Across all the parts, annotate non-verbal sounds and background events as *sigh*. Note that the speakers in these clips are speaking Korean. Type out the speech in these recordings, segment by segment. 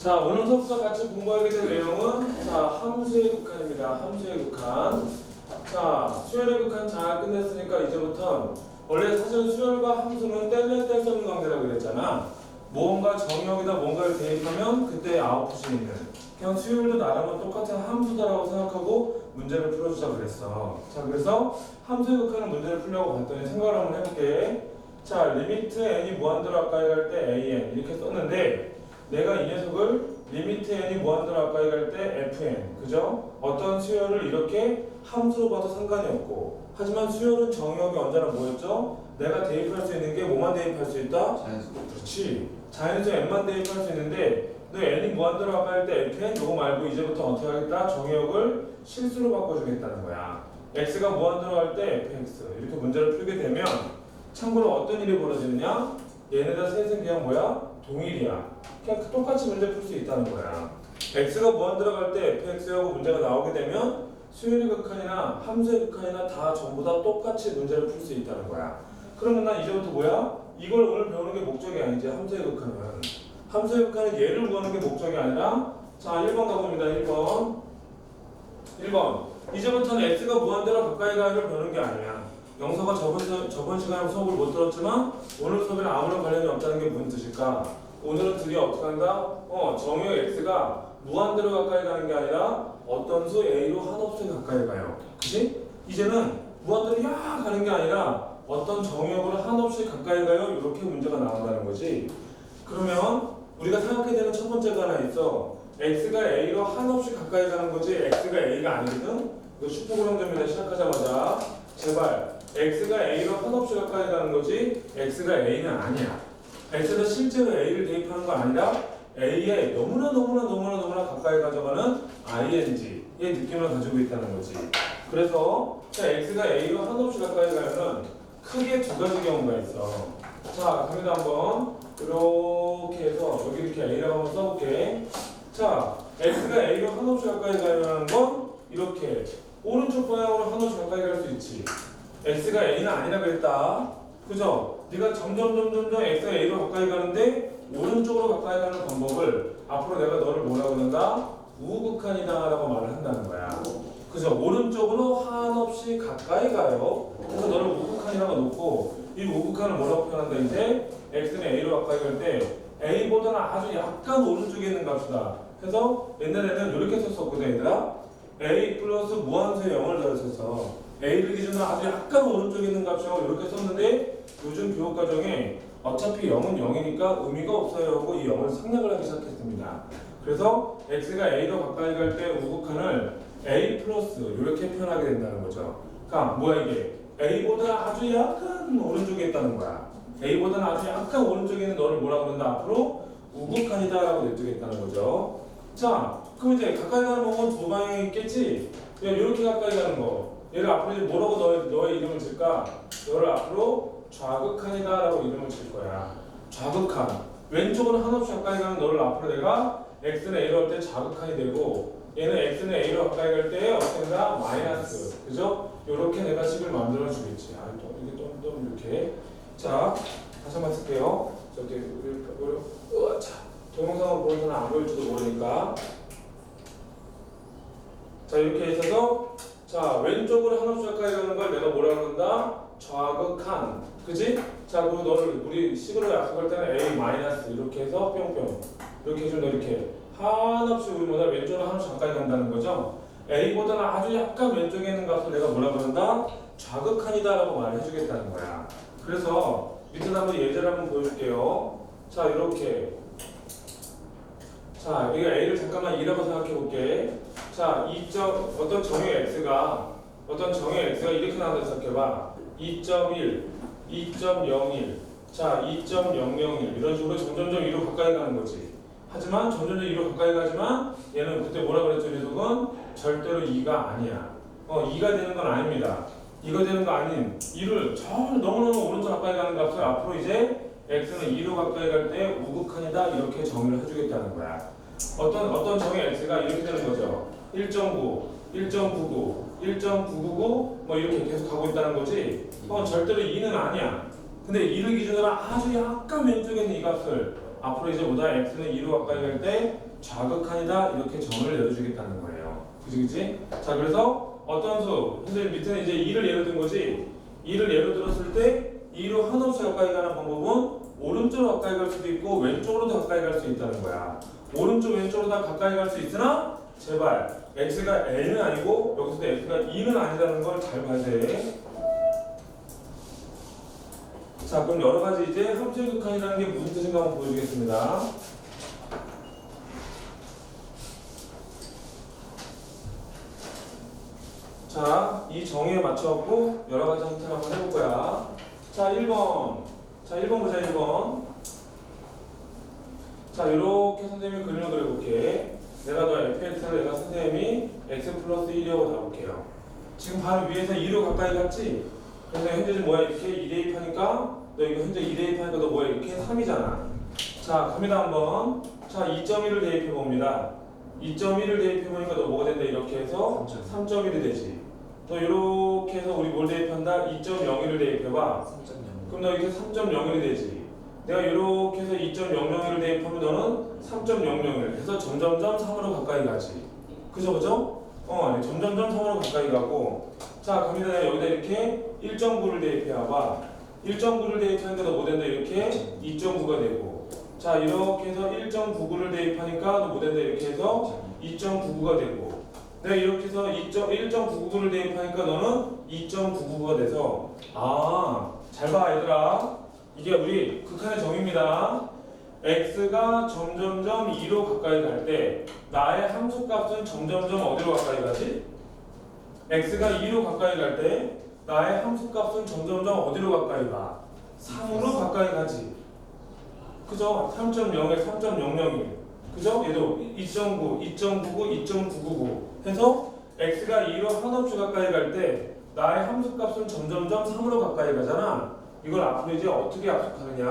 자, 오늘 수업과 같이 공부하게 될 내용은 자, 함수의 극한입니다. 함수의 극한. 자, 수열의 극한 잘 끝냈으니까 이제부터 원래 사실 수열과 함수는 뗄래야 뗄수 없는 관계라고 그랬잖아. 무언가 정의역에다 뭔가를 대입하면 그때 아웃풋이 있는. 그냥 수열도 나름은 똑같은 함수다라고 생각하고 문제를 풀어주자 그랬어. 자, 그래서 함수의 극한의 문제를 풀려고 봤더니 생각을 한번 해볼게. 자, 리미트 n이 무한대로 가까이 갈 때 an 이렇게 썼는데 내가 이 녀석을 리미트 n이 무한대로 가까이 갈 때 fn 그죠? 어떤 수열을 이렇게 함수로 봐도 상관이 없고 하지만 수열은 정의역이 언제나 뭐였죠? 내가 대입할 수 있는 게 뭐만 대입할 수 있다? 자연수 그렇지 자연수 n만 대입할 수 있는데 너 n이 무한대로 가까이 할 때 fn 요거 말고 이제부터 어떻게 하겠다? 정의역을 실수로 바꿔주겠다는 거야 x가 무한대로 할때 fx 이렇게 문제를 풀게 되면 참고로 어떤 일이 벌어지느냐? 얘네들 셋은 그냥 뭐야? 동일이야. 그냥 똑같이 문제 풀 수 있다는 거야. x가 무한대로 갈때 fx하고 문제가 나오게 되면 수열의 극한이나 함수의 극한이나 다 전부 다 똑같이 문제를 풀 수 있다는 거야. 그러면 난 이제부터 뭐야? 이걸 오늘 배우는 게 목적이 아니지 함수의 극한은. 함수의 극한은 얘를 구하는 게 목적이 아니라 자 1번 가봅니다. 1번 1번 이제부터는 x가 무한대로 가까이 가기를 배우는 게 아니야. 영서가 저번, 수- 저번 시간에 수업을 못 들었지만 오늘 수업에는 아무런 관련이 없다는 게 무슨 뜻일까? 오늘은 드디어 어떻게 한다? 어, 정의 x가 무한대로 가까이 가는 게 아니라 어떤 수 a로 한없이 가까이 가요. 그치? 이제는 무한대로 야 가는 게 아니라 어떤 정역으로 한없이 가까이 가요. 이렇게 문제가 나온다는 거지. 그러면 우리가 생각해야 되는 첫 번째가 하나 있어. x가 a로 한없이 가까이 가는 거지 x가 a가 아니거든? 이거 슈퍼그램입니다. 시작하자마자 제발 x가 a로 한없이 가까이 가는 거지 x가 a는 아니야. x는 실제로 a를 대입하는 거 아니라 a에 너무나 너무나 너무나 너무나 가까이 가져가는 ing의 느낌을 가지고 있다는 거지. 그래서 자, x가 a로 한없이 가까이 가려면 크게 두 가지 경우가 있어. 자, 갑니다 한번 이렇게 해서 여기 이렇게 a라고 한번 써볼게. 자, x가 a로 한없이 가까이 가려는 건 이렇게 오른쪽 방향으로 한없이 가까이 갈 수 있지. X가 a는 아니라 그랬다. 그죠? 네가 점점 점점 점 x가 a로 가까이 가는데 오른쪽으로 가까이 가는 방법을 앞으로 내가 너를 뭐라고 그런다? 우극한이다라고 말을 한다는 거야. 그죠? 오른쪽으로 한없이 가까이 가요. 그래서 너를 우극한이라고 놓고 이 우극한을 뭐라고 표현한다 이제 x는 a로 가까이 갈 때 a보다는 아주 약간 오른쪽에 있는 값이다. 그래서 옛날에는 이렇게 썼었거든 얘들아. a 플러스 무한수의 0을 더했었어. A를 기준으로 아주 약간 오른쪽에 있는 값이라고 이렇게 썼는데 요즘 교육 과정에 어차피 0은 0이니까 의미가 없어요 하고 이 0을 생략을 하기 시작했습니다. 그래서 x가 a로 가까이 갈 때 우극한을 a 플러스 이렇게 표현하게 된다는 거죠. 그러니까 뭐야 이게 a보다 아주 약간 오른쪽에 있다는 거야. a보다는 아주 약간 오른쪽에 있는 너를 뭐라고 그런다 앞으로 우극한이다 라고 내주겠다는 거죠. 자, 그럼 이제 가까이 가는 방법은 두 방향이 있겠지. 야, 이렇게 가까이 가는 거. 얘를 앞으로 이제 뭐라고 너의, 너의 이름을 칠까? 너를 앞으로 좌극한이다라고 이름을 칠 거야. 좌극한. 왼쪽으로 한없이 가까이 가는 너를 앞으로 내가 x는 a로 할 때 좌극한이 되고 얘는 x는 a로 가까이 갈 때 어떻게 된다? 마이너스. 그죠? 요렇게 내가 식을 만들어 주겠지. 아, 또 이게 또, 또 이렇게. 자, 다시 한번 쓸게요. 저기 우리 우리 우와, 자, 동영상을 사람 안 보일지도 모르니까. 자, 이렇게 있어서 자, 왼쪽으로 한없이 가까이 가는 걸 내가 뭐라 그런다? 좌극한. 그지? 자, 그리고 너를 우리 식으로 약속할 때는 A 마이너스 이렇게 해서 뿅뿅. 이렇게 해주면 너 이렇게 한없이 우리보다 왼쪽으로 한없이 가까이 간다는 거죠. A보다는 아주 약간 왼쪽에 있는 값을 내가 뭐라 그런다? 좌극한이다 라고 말을 해주겠다는 거야. 그래서 밑에 한번 예제를 한번 보여줄게요. 자, 이렇게. 자, 여기 A를 잠깐만 2라고 생각해 볼게. 자, 2점, 어떤 정의 X가, 어떤 정의 X가 이렇게 나온다 생각해봐. 2.1, 2.01, 자, 2.001 이런 식으로 점점점 위로 가까이 가는 거지. 하지만 점점점 위로 가까이 가지만 얘는 그때 뭐라 그랬죠, 이 녀석은? 절대로 2가 아니야. 어, 2가 되는 건 아닙니다. 2가 되는 거 아닌 2를 저 너무너무 오른쪽 가까이 가는 값을 앞으로 이제 x는 2로 가까이 갈 때 우극한이다 이렇게 정의를 해주겠다는 거야. 어떤 어떤 정의 x가 이렇게 되는 거죠. 1.9, 1.99, 1.999 뭐 이렇게 계속 가고 있다는 거지. 어 절대로 2는 아니야. 근데 2를 기준으로 아주 약간 왼쪽에 있는 이 값을 앞으로 이제 보다 x는 2로 가까이 갈 때 좌극한이다 이렇게 점을 내려주겠다는 거예요. 그지 그지? 자 그래서 어떤 수 선생님 밑에는 이제 2를 예로 든 거지 2를 예로 들었을 때 2로 한없이 가까이 가는 방법은 오른쪽으로 가까이 갈 수도 있고 왼쪽으로도 가까이 갈 수 있다는 거야. 오른쪽 왼쪽으로 다 가까이 갈 수 있으나 제발 x가 n은 아니고 여기서도 x가 2는 아니라는 걸 잘 봐야 돼. 자 그럼 여러 가지 이제 함수의 극한이라는 게 무슨 뜻인가 한번 보여주겠습니다. 자, 이 정의에 맞춰갖고 여러 가지 형태를 한번 해볼 거야. 자, 1번. 자, 1번 보자, 1번. 자, 이렇게 선생님이 그림을 그려볼게. 내가 너 fx를 내가 선생님이 x 플러스 1이라고 나올게요. 지금 바로 위에서 2로 가까이 갔지? 그래서 현재 지금 뭐야? 이렇게 2 대입하니까 너 이거 현재 2 대입하니까 너 뭐야? 이렇게 3이잖아. 자, 갑니다 한번. 자, 2.1을 대입해 봅니다. 2.1을 대입해 보니까 너 뭐가 된다? 이렇게 해서 3.1이 되지. 또 이렇게 해서 우리 뭘 대입한다? 2.01을 대입해 봐. 그럼 너 이게 3.01이 되지. 내가 이렇게 해서 2.001을 대입하면 너는 3.001. 해서 점점점 3으로 가까이 가지. 그죠, 그죠? 어, 점점점 3으로 가까이 가고. 자, 갑니다. 여기다 이렇게 1.9를 대입해봐. 1.9를 대입하니까 너뭐 된다? 이렇게 2.9가 되고. 자, 이렇게 해서 1.99를 대입하니까 너뭐 된다? 이렇게 해서 2.99가 되고. 내가 이렇게 해서 1.99를 대입하니까 너는 2.99가 돼서 아, 잘 봐, 얘들아. 이게 우리 극한의 정의입니다. x가 점점점 2로 가까이 갈 때 나의 함수 값은 점점점 어디로 가까이 가지? x가 2로 가까이 갈 때 나의 함수 값은 점점점 어디로 가까이 가? 3으로 가까이 가지. 그죠? 3.0에 3.001. 그죠? 얘도 2.9, 2.99, 2.999 해서 x가 2로 한없이 가까이 갈 때 나의 함수 값은 점점점 3으로 가까이 가잖아. 이걸 앞으로 이제 어떻게 약속하느냐?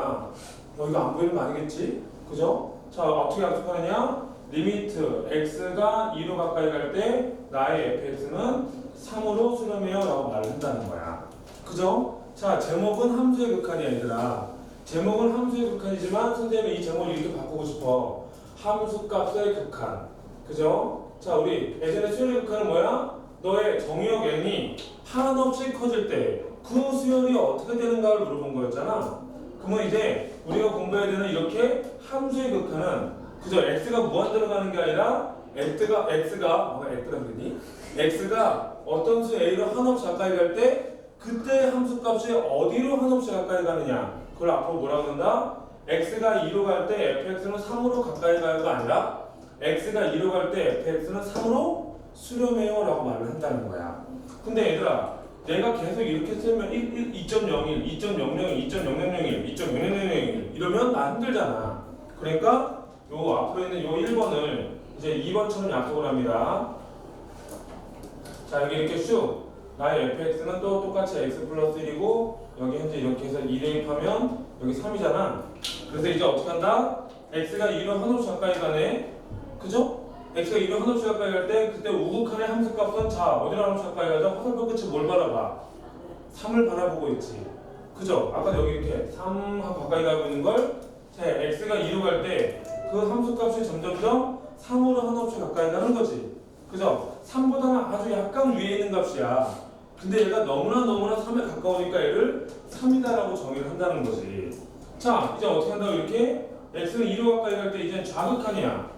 어, 이거 안 보이는 거 아니겠지? 그죠? 자, 어떻게 약속하느냐? 리미트 x가 2로 가까이 갈 때 나의 fx는 3으로 수렴해요 라고 말을 한다는 거야. 그죠? 자, 제목은 함수의 극한이야, 얘들아. 제목은 함수의 극한이지만 선생님이 이 제목을 이렇게 바꾸고 싶어. 함수 값의 극한. 그죠? 자, 우리 예전에 수열의 극한은 뭐야? 너의 정의역 n이 한없이 커질 때 그 수열이 어떻게 되는가를 물어본 거였잖아. 그러면 이제 우리가 공부해야 되는 이렇게 함수의 극한은 그저 x가 무한 들어가는 게 아니라 x가 x가 뭐가 x가 그러니? x가 어떤 수 a로 한없이 가까이 갈 때 그때 함수 값이 어디로 한없이 가까이 가느냐 그걸 앞으로 뭐라 그런다? x가 2로 갈 때 fx는 3으로 가까이 가요가 아니라 x가 2로 갈 때 fx는 3으로 수렴해요 라고 말을 한다는 거야 근데 얘들아 내가 계속 이렇게 쓰면 1, 1, 2.01, 2.001, 2.001, 2.001 이러면 나 힘들잖아. 그러니까 요 앞으로 있는 요 1번을 이제 2번처럼 약속을 합니다. 자 여기 이렇게 슉 나의 fx는 또 똑같이 x 플러스 1이고 여기 현재 이렇게 해서 2 대입하면 여기 3이잖아. 그래서 이제 어떻게 한다? x가 2로 한없이 가까이 가네. 그죠? X가 2로 한없이 가까이 갈 때 그때 우극한의 함수값은 자 어디로 한없이 가까이 가죠? 화살표 끝에 뭘 바라봐? 3을 바라보고 있지 그죠? 아까 여기 이렇게 3하고 가까이 가고 있는 걸 자, x가 2로 갈 때 그 함수값이 점점점 3으로 한없이 가까이 가는 거지 그죠? 3보다는 아주 약간 위에 있는 값이야 근데 얘가 너무나 너무나 3에 가까우니까 얘를 3이다라고 정의를 한다는 거지 자 이제 어떻게 한다고 이렇게 x는 2로 가까이 갈 때 이제 좌극한이야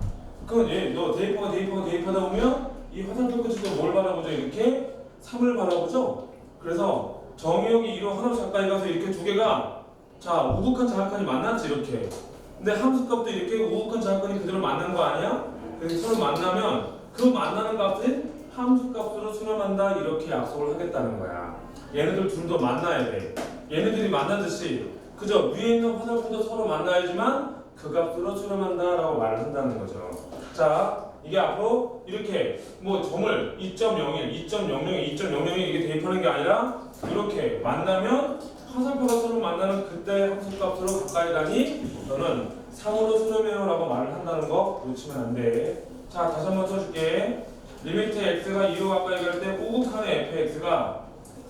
그럼 얘너 대입하고 대입하고 대입하다 보면 이 화살표 끝에서 뭘 바라보죠? 이렇게 3을 바라보죠? 그래서 정의역이 2로 하나씩 가까이 가서 이렇게 두 개가 자 우극한 자극한이 만났지 이렇게. 근데 함수값도 이렇게 우극한 자극한이 그대로 만난 거 아니야? 그래서 서로 만나면 그 만나는 값은 함수값으로 수렴한다 이렇게 약속을 하겠다는 거야. 얘네들 둘도 만나야 돼. 얘네들이 만나듯이 그저 위에 있는 화살표도 서로 만나야지만 그 값으로 수렴한다 라고 말을 한다는 거죠. 자, 이게 앞으로 이렇게 뭐 점을 2.01, 2.001, 2.001 이게 대입하는 게 아니라 이렇게 만나면 화살표가 서로 만나는 그때 함수값으로 가까이 가니 너는 3으로 수렴해요 라고 말을 한다는 거 놓치면 안 돼. 자, 다시 한번 써줄게. 리미트 x가 2로 가까이 갈때 우극한의 fx가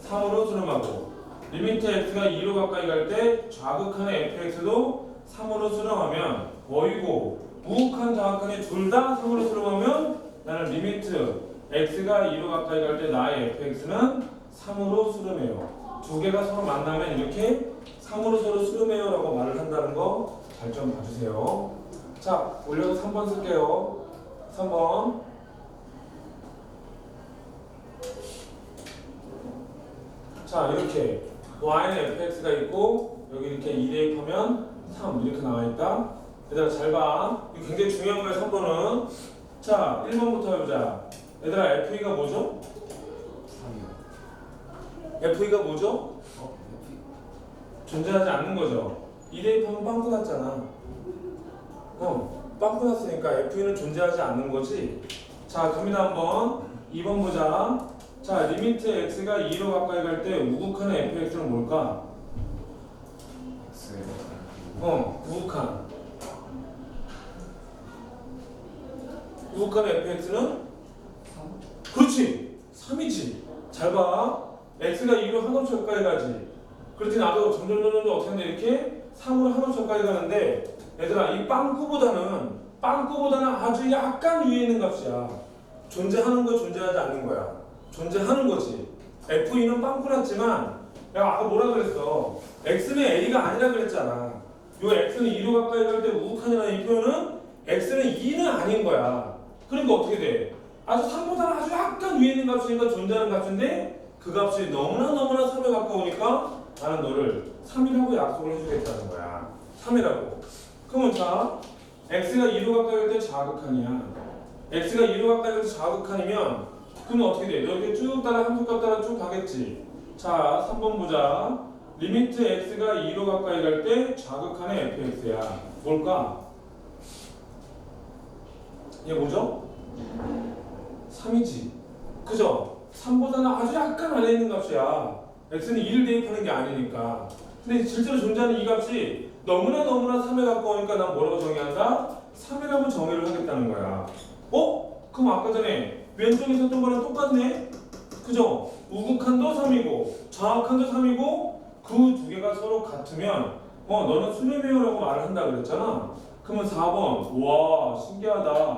3으로 수렴하고 리미트 x가 2로 가까이 갈 때 좌극한의 fx도 3으로 수렴하면 어이고 우극한 좌극한이 둘 다 3으로 수렴하면 나는 리미트 x가 2로 가까이 갈 때 나의 fx는 3으로 수렴해요. 두 개가 서로 만나면 이렇게 3으로 서로 수렴해요 라고 말을 한다는 거 잘 좀 봐주세요. 자, 올려서 3번 쓸게요. 3번. 자, 이렇게 y는 fx가 있고 여기 이렇게 2 대입하면 3 이렇게 나와 있다. 얘들아 잘 봐. 이거 굉장히 중요한 거야 3번은. 자, 1번부터 해보자. 얘들아 FE가 뭐죠? 3이요. FE가 뭐죠? 어? F 존재하지 않는 거죠. 2 대입하면 빵꾸 났잖아. 어, 빵꾸 났으니까 FE는 존재하지 않는 거지. 자, 갑니다 한번. 2번 보자. 자, 리미트 x가 2로 가까이 갈 때 우극한의 fx는 뭘까? 어, 우극한. 우극한의 fx는 3? 그렇지. 3이지. 잘 봐. x가 2로 한없이 가까이 가지. 그렇지 나도 점점 점 점 점 어떻게 하는데 이렇게 3으로 한없이 가까이 가는데 얘들아 이 빵꾸보다는 빵꾸보다는 아주 약간 위에 있는 값이야. 존재하는 거 존재하지 않는 거야. 존재하는 거지. F2는 빵꾸 났지만 야 아까 뭐라 그랬어? X는 A가 아니라 그랬잖아. 요 X는 2로 가까이 갈 때 우극한이라는 이 표현은 X는 2는 아닌 거야. 그러니까 어떻게 돼? 아주 3보다 아주 약간 위에 있는 값이니까 존재하는 값인데 그 값이 너무나 너무나 3에 가까우니까 나는 너를 3이라고 약속을 해주겠다는 거야. 3이라고. 그러면 자, x가 2로 가까이 갈 때 자극한이야. x가 2로 가까이 갈 때 자극한이면 그러면 어떻게 돼? 너 이렇게 쭉 따라 함수 값 따라 쭉 가겠지. 자, 3번 보자. 리미트 x가 2로 가까이 갈 때 자극한의 fx야. 뭘까? 얘 뭐죠? 3이지. 그죠? 3보다는 아주 약간 아래 있는 값이야. x는 2를 대입하는 게 아니니까. 근데 실제로 존재하는 이 값이 너무나 너무나 3에 가까우니까 난 뭐라고 정의한다? 3이라고 정의를 하겠다는 거야. 어? 그럼 아까 전에 왼쪽에 있었던 거랑 똑같네? 그죠? 우극한도 3이고 좌극한도 3이고 그 두 개가 서로 같으면 어 너는 수렴이요라고 말을 한다 그랬잖아. 그러면 4번 와 신기하다.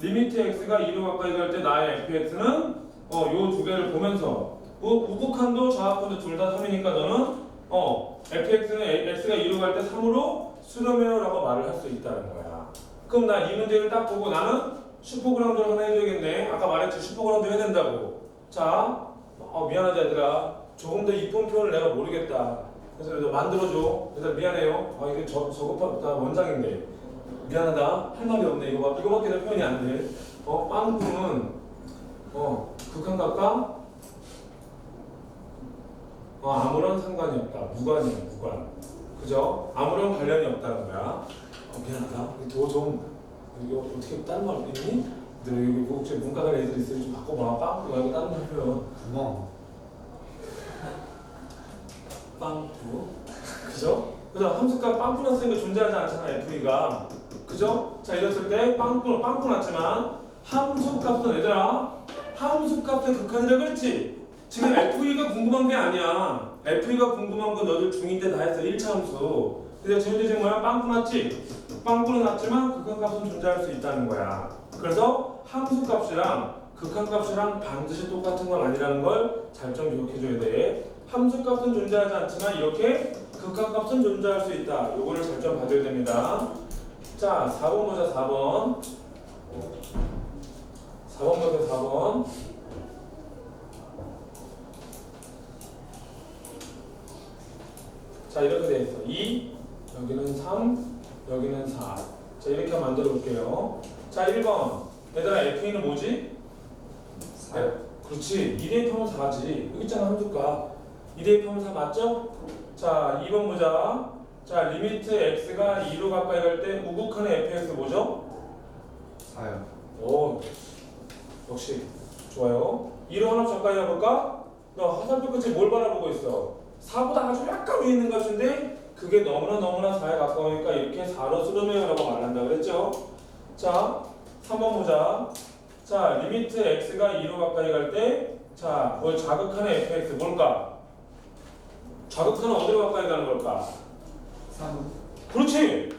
리미트 x가 2로 가까이 갈 때 나의 fx는 어요 두 개를 보면서 우, 우극한도 좌극한도 둘 다 3이니까 너는 어 fx는 x가 2로 갈 때 3으로 수렴해요라고 말을 할 수 있다는 거야. 그럼 나 이 문제를 딱 보고 나는 슈퍼그라운드를 하나 해줘야겠네. 아까 말했지 슈퍼그라운드 해야 된다고. 자, 어, 미안하다 얘들아. 조금 더 이쁜 표현을 내가 모르겠다. 그래서 너 만들어줘. 얘들아 미안해요. 아 이게 저 저거 다 원장인데 미안하다. 할 말이 없네. 이거 봐. 이거밖에 내 표현이 안 돼. 어 빵꾸는 어 극한값과 어, 아무런 상관이 없다. 무관이야 무관. 그죠? 아무런 관련이 없다는 거야. 어, 미안하다. 더좀 이거 어떻게 다른 말 있니? 너 여기 뭐 혹시 문과관 애들 있으면 좀 바꿔봐. 빵꾸 말고 다른 말 표현. 구멍. 빵꾸. *laughs* 그죠? 그래서 함수값 빵꾸 났으니까 존재하지 않잖아 FE가. 그죠? 자 이랬을 때 빵꾸 빵꾸 났지만 함수값은 얘들아 함수값의 극한이라 그랬지. 지금 FE가 궁금한 게 아니야. FE가 궁금한 건 너들 중2 때 다 했어. 1차 함수. 근데 지금 지금 뭐야? 빵꾸 났지? 빵꾸는 났지만 극한값은 존재할 수 있다는 거야. 그래서 함수값이랑 극한값이랑 반드시 똑같은 건 아니라는 걸 잘 좀 기억해줘야 돼. 함수값은 존재하지 않지만 이렇게 극한값은 존재할 수 있다. 요거를 잘 좀 봐줘야 됩니다. 자, 4번 보자, 4번. 4번 보자, 4번. 자, 이렇게 돼 있어. 2, 여기는 3, 여기는 4. 자, 이렇게 만들어 볼게요. 자, 1번. 얘들아, FE는 뭐지? 4. 네, 그렇지. 2 대입하면 4지. 여기 있잖아, 함수값. 2 대입하면 4 맞죠? 자, 2번 보자. 자, 리미트 x가 2로 가까이 갈 때 우극한의 fx 뭐죠? 4요. 오, 역시 좋아요. 2로 하나 가까이 가볼까? 너 화살표 끝에 뭘 바라보고 있어? 4보다 아주 약간 위에 있는 것인데 그게 너무나 너무나 4에 가까우니까 이렇게 4로 수렴해요라고 말한다 그랬죠? 자, 3번 보자. 자, 리미트 x가 2로 가까이 갈 때, 자, 뭘 자극하는 fx 뭘까? 자극하는 어디로 가까이 가는 걸까? 3. 그렇지.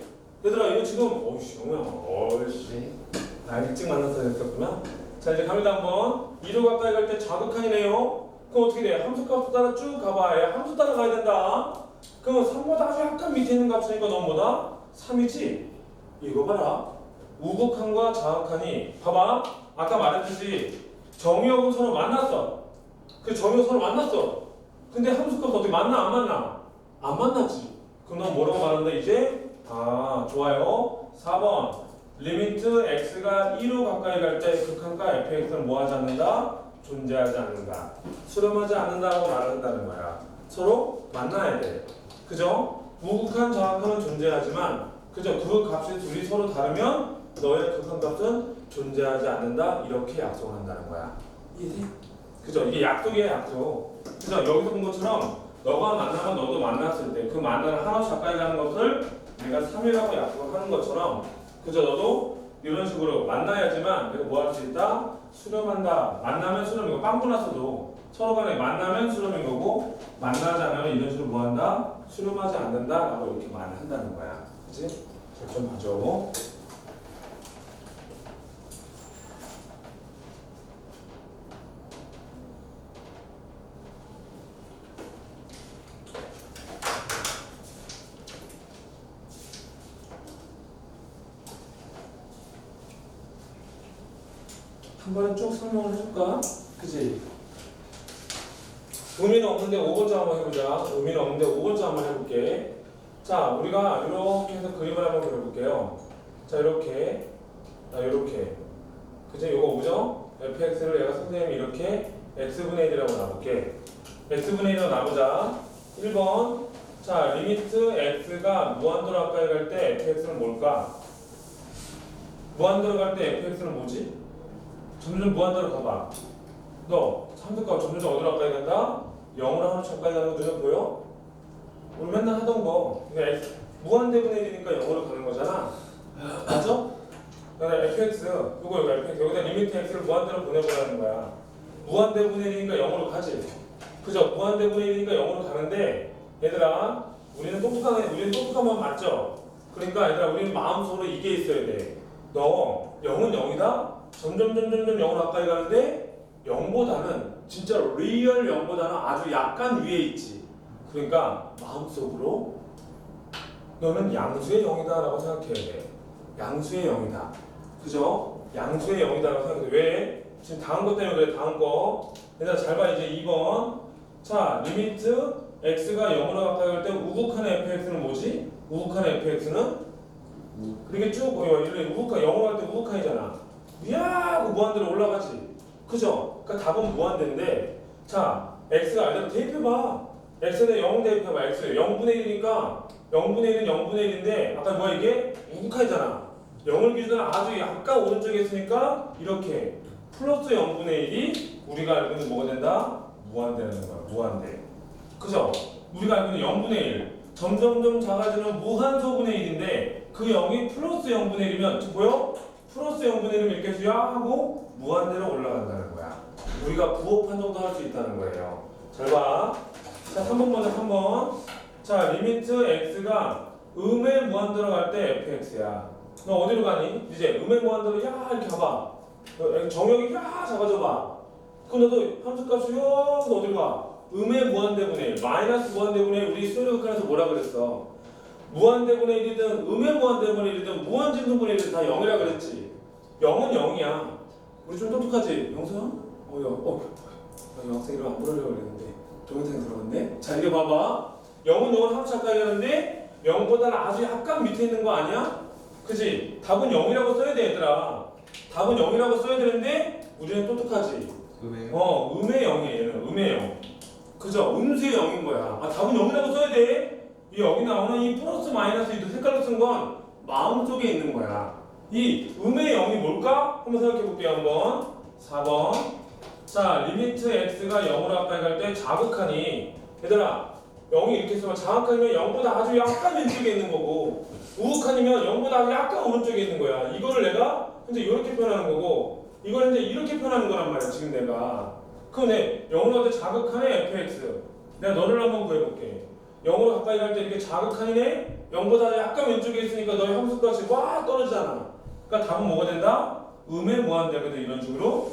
얘들아 이거 지금 어이씨 영우야 어이씨 네. 나 일찍 만나서 됐었구나 자 이제 갑니다 한번 2로 가까이 갈 때 자극한이네요 그럼 어떻게 돼? 함수 값 따라 쭉 가봐 얘 함수 따라 가야 된다 그러면 3보다 아주 약간 밑에 있는 값이니까 너무보다 3이지 이거 봐라 우극한과 자극한이 봐봐 아까 말했듯이 정의역은 서로 만났어 그 정의역 서로 만났어 근데 함수값 어떻게 만나 안 만나? 안 만났지 그럼 넌 뭐라고 말한다 이제? 아 좋아요 4번 리미트 x가 2로 가까이 갈 때 극한과 fx는 뭐 하지 않는다? 존재하지 않는다 수렴하지 않는다라고 말한다는 거야 서로 만나야 돼 그죠? 우극한 정확한은 존재하지만 그죠? 그 값이 둘이 서로 다르면 너의 극한 값은 존재하지 않는다 이렇게 약속한다는 거야 이해돼? 그죠? 이게 약속이야 약속 그죠? 여기서 본 것처럼 너가 만나면 너도 만났을 때 그 만나는 하나씩 가까이 가는 것을 내가 3이라고 약속을 하는 것처럼 그죠? 너도 이런 식으로 만나야지만 내가 뭐 할 수 있다? 수렴한다. 만나면 수렴이고 빵꾸 났어도 서로 간에 만나면 수렴인 거고 만나지 않으면 이런 식으로 뭐 한다? 수렴하지 않는다 라고 이렇게 말을 한다는 거야. 그치? 잘좀 봐줘. 한 번에 쭉 설명을 해줄까? 그지? 의미는 없는데 5번째 한번 해보자. 의미는 없는데 5번째 한번 해볼게. 자, 우리가 이렇게 해서 그림을 한번 그려볼게요. 자, 이렇게. 자, 이렇게. 그죠? 이거 뭐죠? fx를 내가 선생님이 이렇게 x분의 1이라고 놔볼게. x분의 1이라고 놔보자. 1번. 자, 리미트 x가 무한도로 가까이 갈 때 fx는 뭘까? 무한도로 갈 때 fx는 뭐지? 점점 무한대로 가봐. 너 삼각과 점점 어디로 가까이 간다? 0으로 하나씩 가까이 가는 거 눈에 보여? 우리 맨날 하던 거. 그러니까 1이니까 0으로 가는 거잖아. *clears throat* 맞아? 그다음에 fx, 이거 여기 fx, 여기다 리미트 x를 무한대로 보내보라는 거야. 무한대분의 1이니까 0으로 가지. 그죠? 무한대분의 1이니까 0으로 가는데 얘들아, 우리는 똑똑한 애, 우리는 똑똑한 만 맞죠? 그러니까 얘들아, 우리는 마음속으로 이게 있어야 돼. 너 0은 0이다? 점점 점점 점 0으로 가까이 가는데 0보다는 진짜 리얼 0보다는 아주 약간 위에 있지. 그러니까 마음속으로 너는 양수의 0이다 라고 생각해야 돼. 양수의 0이다. 그죠? 양수의 0이다 라고 생각해. 왜? 지금 다음 것 때문에 그래. 다음 거. 얘들아 잘 봐. 이제 2번. 자, 리미트 x가 0으로 가까이 갈 때 우극한의 fx는 뭐지? 우극한의 fx는 그렇게 쭉 보여. 우극한 0으로 갈 때 우극한이잖아. 미야하고 무한대로 올라가지. 그죠? 그러니까 답은 무한대인데 자 x가 알대로 대입해봐. x는 0 대입해봐. x 0분의 1이니까 0분의 1은 0분의 1인데 아까 뭐야 이게 우극한이잖아. 0을 기준으로 아주 약간 오른쪽에 있으니까 이렇게 플러스 0분의 1이 우리가 알고 있는 뭐가 된다? 무한대라는 거야. 무한대. 그죠? 우리가 알고 있는 0분의 1 점점점 작아지는 무한소분의 1인데 그 0이 플러스 0분의 1이면 지금 보여? 플러스 0분의 1이면 이렇게 해서 야 하고 무한대로 올라간다는 거야. 우리가 부호 판 정도 할 수 있다는 거예요. 잘 봐. 자, 3번 먼저 3번. 자, 리미트 x가 음의 무한대로 갈 때 fx야. 너 어디로 가니? 이제 음의 무한대로 야 이렇게 가봐. 너 정역이 야 잡아줘 봐. 그럼 너도 함수값이 야너 어디로 가? 음의 무한대분의 1, 마이너스 무한대분의 1 우리 수요 극한에서 뭐라 그랬어? 무한대분의 1이든 음의 무한대분의 1이든 무한진수분의 1이든 다 0이라 그랬지. 0은 0이야. 우리 좀 똑똑하지? 영서야? 어, 야, 어, 나 영생 이름 안 부르려고 그랬는데 동영상에 들어갔네? 자, 이게 봐봐. 0은 0은 함수 가까이 가는데 0보다는 아주 약간 밑에 있는 거 아니야? 그지? 답은 0이라고 써야 돼, 얘들아. 답은 0이라고 써야 되는데 우리는 똑똑하지. 음의 어, 음의 0이에요, 얘는. 음의 0. 그죠? 음수의 0인 거야. 아, 답은 0이라고 써야 돼. 이 여기 나오는 이 플러스 마이너스 이 색깔로 쓴 건 마음속에 있는 거야. 이 음의 0이 뭘까? 한번 생각해 볼게요, 한번. 4번. 자, 리미트 x가 0으로 가까이 갈때 자극하니 얘들아, 0이 이렇게 쓰면 자극하면 0보다 아주 약간 왼쪽에 있는 거고 우극한이면 0보다 아주 약간 오른쪽에 있는 거야. 이거를 내가 현재 이렇게 표현하는 거고 이걸 현재 이렇게 표현하는 거란 말이야, 지금 내가. 그럼 내 0으로 갈때 자극하네 fx. 내가 너를 한번 구해볼게. 0으로 가까이 갈 때 이렇게 자극하네? 0보다 약간 왼쪽에 있으니까 너의 함수값이 와 떨어지잖아. 그러니까 답은 뭐가 된다? 음의 무한대거든 이런 식으로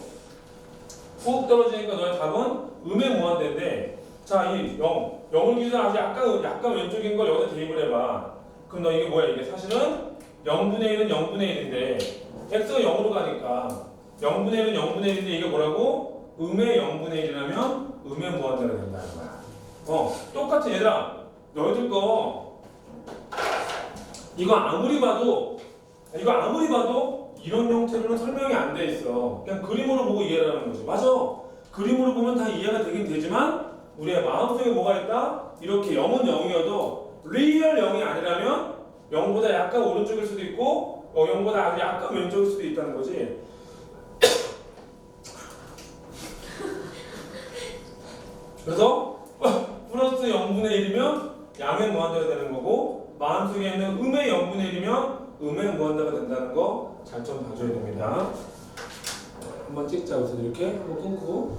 훅 떨어지니까 너의 답은 음의 무한대인데 자이 0, 0을 기준으로 아주 약간 약간 왼쪽인 걸 여기다 대입을 해봐. 그럼 너 이게 뭐야 이게? 사실은 0분의 1은 0분의 1인데 x가 0으로 가니까 0분의 1은 0분의 1인데 이게 뭐라고? 음의 0분의 1이라면 음의 무한대가 된다는 거야. 어 똑같은 얘들아 너희들 거 이거 아무리 봐도 이거 아무리 봐도 이런 형태로는 설명이 안 돼 있어. 그냥 그림으로 보고 이해를 하는 거지. 맞아. 그림으로 보면 다 이해가 되긴 되지만 우리의 마음속에 뭐가 있다? 이렇게 0은 0이어도 리얼 0이 아니라면 0보다 약간 오른쪽일 수도 있고 어, 0보다 아주 약간 왼쪽일 수도 있다는 거지. 그래서 플러스 0분의 1이면 양의 무한대가 되는 거고 마음속에 있는 음의 0분의 1이면 음의 무한대가 된다는 거 잘 좀 봐줘야 됩니다. 한번 찍자. 우선 이렇게 한번 끊고